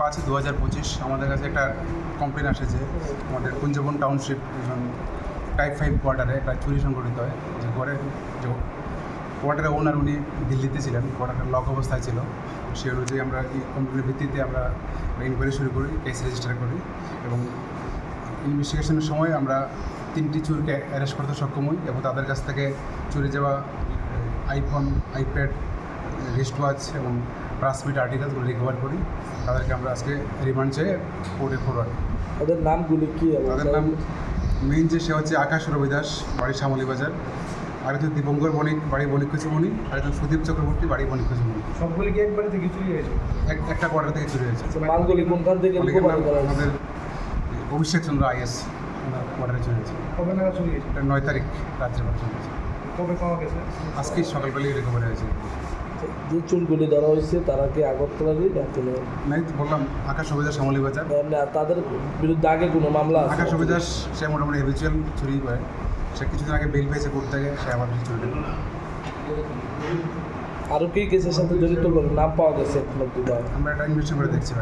পাঁচ দু হাজার পঁচিশ আমাদের কাছে একটা কমপ্লেন আসে যে আমাদের কুঞ্জবন টাউনশিপ টাইপ ফাইভ কোয়ার্টারে একটা চুরি সংঘটিত হয়। যে ঘরে যে কোয়ার্টারের ওনার উনি দিল্লিতে ছিলেন কোয়ার্টারটা লক অবস্থায় ছিল। সেই অনুযায়ী আমরা এই কমপ্লেনের ভিত্তিতে আমরা ইনকোয়ারি শুরু করি কেস রেজিস্টার করি এবং ইনভেস্টিগেশনের সময় আমরা তিনটি চুরকে অ্যারেস্ট করতে সক্ষম হই এবং তাদের কাছ থেকে চুরি যাওয়া আইফোন আইপ্যাড রিস্ট ওয়াচ এবং প্রাসমিট আর্টিকেলসগুলো রিকভার করি। তাদেরকে আমরা আজকে রিমান্ড চেয়ে কোর্টে ফরওয়ার্ড ওদের নামগুলি কি তাদের নাম মেইন যে সে হচ্ছে আকাশ রবি দাস বাড়ি শ্যামলী বাজার। আর হচ্ছে দীপঙ্কর বণিক বাড়ি বণিক কুচুমণি আর একজন সুদীপ চক্রবর্তী বাড়ি বণিক কুচুমণি সবগুলি কি একবারে থেকে চুরি হয়েছে? এক একটা কোয়ার্টার থেকে চুরি হয়েছে। আচ্ছা, মালগুলি কোনখান থেকে আমাদের অভিষেক চন্দ্র আইএস কোয়ার্টারে চলে গেছে কবে নাগাদ চুরি হয়েছে? নয় তারিখ রাত্রে পরে হয়েছে। কবে পাওয়া গেছে? আজকে সকালবেলায় রিকভারি হয়েছে। যে চুলগুলি ধরা হয়েছে তারা কি আগরতলারই নাকি না? নাই বললাম আকাশ সুবিধা শ্যামলী বাজার। আর তাদের বিরুদ্ধে আগে কোনো মামলা আকাশ সুবিধা সে মোটামুটি হেভিচুয়াল চুরি করে। সে কিছুদিন আগে বেল পেয়েছে কোর্ট থেকে সে আবার চুরি আরও কি কেসের সাথে জড়িত করে নাম পাওয়া গেছে আমরা এটা ইনভেস্ট করে দেখছি